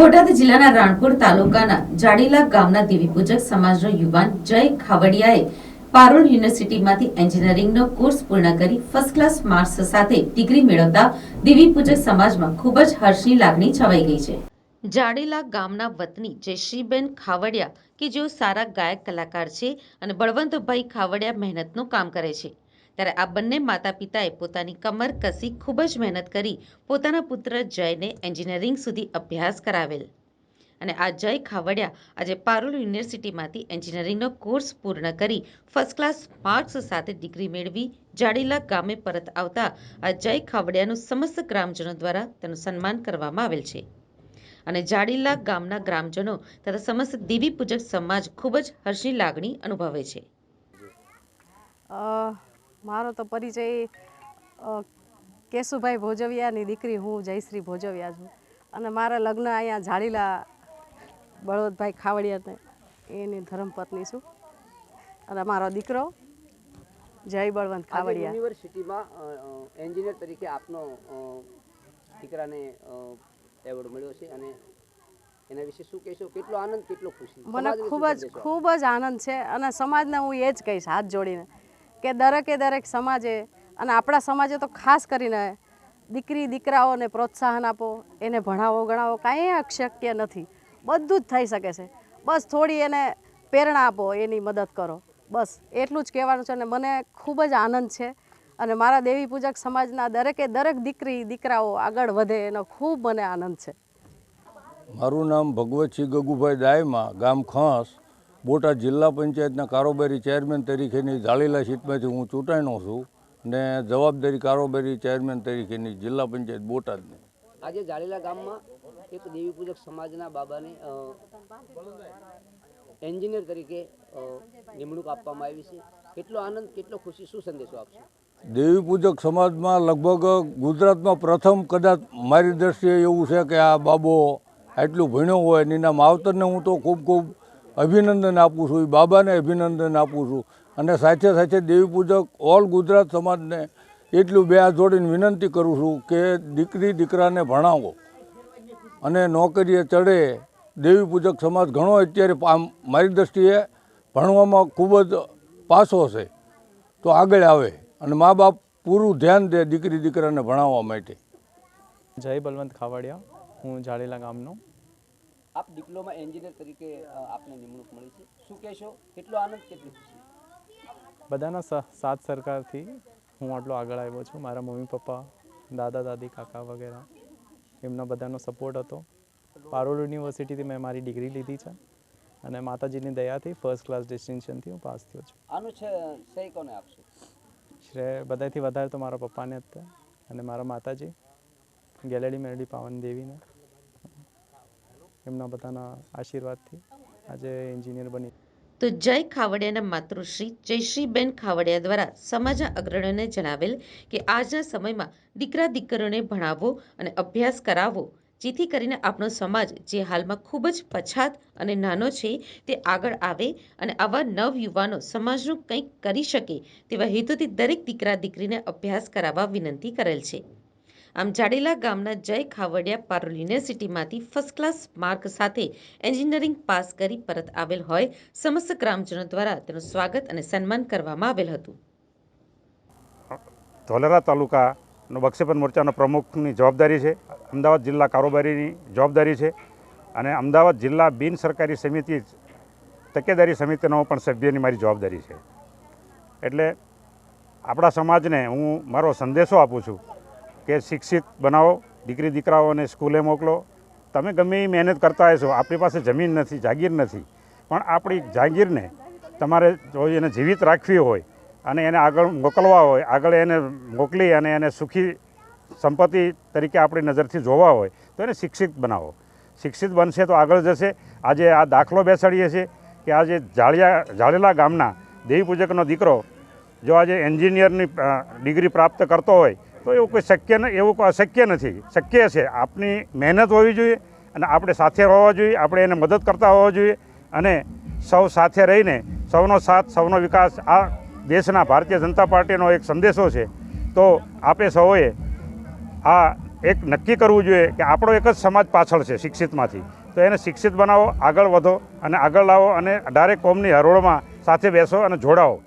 બોટાદ જિલ્લાના રાણપુર તાલુકાના જાડીલા ગામના દેવીપૂજક સમાજનો યુવાન જય ખાવડિયાએ પારોલ યુનિવર્સિટીમાંથી એન્જિનિયરિંગનો કોર્સ પૂર્ણ કરી ફર્સ્ટ ક્લાસ માર્ક્સ સાથે ડિગ્રી મેળવતા દેવીપૂજક સમાજમાં ખૂબ જ હર્ષની લાગણી છવાઈ ગઈ છે. જાડેલા ગામના વતની જયશ્રીબેન ખાવડિયા, કે જેઓ સારા ગાયક કલાકાર છે અને બળવંતભાઈ ખાવડિયા મહેનતનું કામ કરે છે ત્યારે આ બંને માતા પિતાએ પોતાની કમર કસી ખૂબ જ મહેનત કરી પોતાના પુત્ર જયને એન્જિનિયરિંગ સુધી અભ્યાસ કરાવેલ. અને આ જય ખાવડિયા આજે પારુલ યુનિવર્સિટીમાંથી એન્જિનિયરિંગનો કોર્સ પૂર્ણ કરી ફર્સ્ટ ક્લાસ માર્ક્સ સાથે ડિગ્રી મેળવી જાડીલા ગામે પરત આવતા આ જય ખાવડિયાનું સમસ્ત ગ્રામજનો દ્વારા તેનું સન્માન કરવામાં આવેલ છે. અને જાડીલા ગામના ગ્રામજનો તથા સમસ્ત દેવી પૂજક સમાજ ખૂબ જ હર્ષની લાગણી અનુભવે છે. મારો તો પરિચય કેશુભાઈ ભોજવિયાની દીકરી હું જયશ્રી ભોજવિયા છું. અને મારા લગ્ન અહીંયા ઝાડીલા બળવંતભાઈ ખાવડિયાને એની ધર્મપત્ની છું. અને મારો દીકરો જય બળવંત ખાવડિયા. યુનિવર્સિટીમાં એન્જિનિયર તરીકે આપનો દીકરાને એવોર્ડ મળ્યો છે અને એના વિશે શું કહેશો? કેટલો આનંદ કેટલો ખુશી? મને ખૂબ જ ખૂબ જ આનંદ છે અને સમાજને હું એ જ કહીશ હાથ જોડીને. કે દરેકે દરેક સમાજે અને આપણા સમાજે તો ખાસ કરીને દીકરી, દીકરાઓને પ્રોત્સાહન આપો, એને ભણાવો, ગણાવો, કાંઈ અશક્ય નથી. બધું જ થઈ શકે છે. બસ થોડી એને પ્રેરણા આપો, એની મદદ કરો. બસ એટલું જ કહેવાનું છે અને મને ખૂબ જ આનંદ છે અને મારા દેવી પૂજક સમાજના દરેકે દરેક દીકરી, દીકરાઓ આગળ વધે એનો ખૂબ મને આનંદ છે. મારું નામ ભગવતસિંહ ગગુભાઈ દાયમા, ગામ ખંસ. બોટાદ જિલ્લા પંચાયતના કારોબારી ચેરમેન તરીકેની ઝાલીલા સીટમાંથી હું ચૂંટાણો છું ને જવાબદારી કારોબારી ચેરમેન તરીકેની જિલ્લા પંચાયત બોટાદની. આજે જાડેલા ગામમાં એક દેવી પૂજક સમાજના બાબાને એન્જિનિયર તરીકે નિમણૂક આપવામાં આવી છે. કેટલો આનંદ કેટલો ખુશી શું સંદેશો આપશો? દેવી પૂજક સમાજમાં લગભગ ગુજરાતમાં પ્રથમ કદાચ મારી દ્રષ્ટિએ એવું છે કે આ બાબો આટલું ભણ્યો હોય એના માવતરને હું તો ખૂબ ખૂબ અભિનંદન આપું છું, એ બાબાને અભિનંદન આપું છું. અને સાથે સાથે દેવી પૂજક ઓલ ગુજરાત સમાજને એટલું બે હાથ જોડીને વિનંતી કરું છું કે દીકરી દીકરાને ભણાવો. અને નોકરીએ ચડે, દેવી પૂજક સમાજ ઘણો અત્યારે આમ મારી દ્રષ્ટિએ ભણવામાં ખૂબ જ પાસો છે. તો આગળ આવે અને મા બાપ પૂરું ધ્યાન દે દીકરી દીકરાને ભણાવવા માટે. જય બલવંત ખાવાડિયા, હું જાડેલા ગામનો. આપ ડિપ્લોમા એન્જિનિયર તરીકે આપને નિમણૂક મળી છે. શું કહેશો? કેટલો આનંદ કેટલી ખુશી? બધાના સાથ સરકારથી હું આટલો આગળ આવ્યો છું. મારા મમ્મી પપ્પા દાદા દાદી કાકા વગેરે એમનો બધાનો સપોર્ટ હતો. પારોલ યુનિવર્સિટીથી મેં મારી ડિગ્રી લીધી છે અને માતાજીની દયાથી ફર્સ્ટ ક્લાસ ડિસ્ટિંક્શનથી હું પાસ થયો છું. આનું છે શ્રેય કોને આપશો? શ્રેય બધાથી વધારે તો મારા પપ્પાને જ અને મારા માતાજી ગેલેડી મેરડી પાવન દેવીને એમના બધાના આશીર્વાદથી આજે એન્જિનિયર બની. તો જય ખાવડિયાના માતૃશ્રી, જયશ્રીબેન ખાવડિયા દ્વારા સમાજના અગ્રણીઓને જણાવેલ કે આજના સમયમાં દીકરા દીકરીઓને ભણાવવો અને અભ્યાસ કરાવવો જેથી કરીને આપણો સમાજ જે હાલમાં ખૂબ જ પછાત અને નાનો છે તે આગળ આવે અને આવા નવ યુવાનો સમાજનું કંઈક કરી શકે તેવા હેતુથી દરેક દીકરા દીકરીને અભ્યાસ કરાવવા વિનંતી કરેલ છે. આમ જાડેલા ગામના જય ખાવડિયા પારોલ યુનિવર્સિટીમાંથી ફર્સ્ટ ક્લાસ માર્ક સાથે એન્જિનિયરિંગ પાસ કરી પરત આવેલ હોય, સમસ્ત ગ્રામજનો દ્વારા તેનું સ્વાગત અને સન્માન કરવામાં આવેલ હતું. ધોલેરા તાલુકાનો બક્ષેપન મોરચાનો પ્રમુખની જવાબદારી છે, અમદાવાદ જિલ્લા કારોબારીની જવાબદારી છે અને અમદાવાદ જિલ્લા બિન સરકારી સમિતિ તકેદારી સમિતિનો પણ સભ્યની મારી જવાબદારી છે. એટલે આપણા સમાજને હું મારો સંદેશો આપું છું કે શિક્ષિત બનાવો, દીકરી, દીકરાઓને સ્કૂલે મોકલો. તમે ગમે એ મહેનત કરતા હશો, આપણી પાસે જમીન નથી, જાગીર નથી. પણ આપણી જાગીરને તમારે જો એને જીવિત રાખવી હોય અને એને આગળ મોકલવા હોય, આગળ એને મોકલી અને એને સુખી સંપત્તિ તરીકે આપણી નજરથી જોવા હોય, તો એને શિક્ષિત બનાવો. શિક્ષિત બનશે તો આગળ જશે. આજે આ દાખલો બેસાડીએ છીએ કે આજે જાળિયા, જાળેલા ગામના દેવી પૂજકનો દીકરો જો આજે એન્જિનિયરની ડિગ્રી પ્રાપ્ત કરતો હોય તો એવું કોઈ શક્ય ન, એવું કોઈ અશક્ય નથી. શક્ય છે, આપની મહેનત હોવી જોઈએ અને આપણે સાથે હોવા જોઈએ, આપણે એને મદદ કરતા હોવા જોઈએ અને સૌ સાથે રહીને, સૌનો સાથ, સૌનો વિકાસ આ દેશના ભારતીય જનતા પાર્ટીનો એક સંદેશો છે. તો આપે સૌએ આ એક નક્કી કરવું જોઈએ કે આપણો એક જ સમાજ પાછળ છે શિક્ષિતમાંથી. તો એને શિક્ષિત બનાવો, આગળ વધો અને આગળ લાવો અને ડાયરેક્ટ કોમની હરોળમાં સાથે બેસો અને જોડાઓ.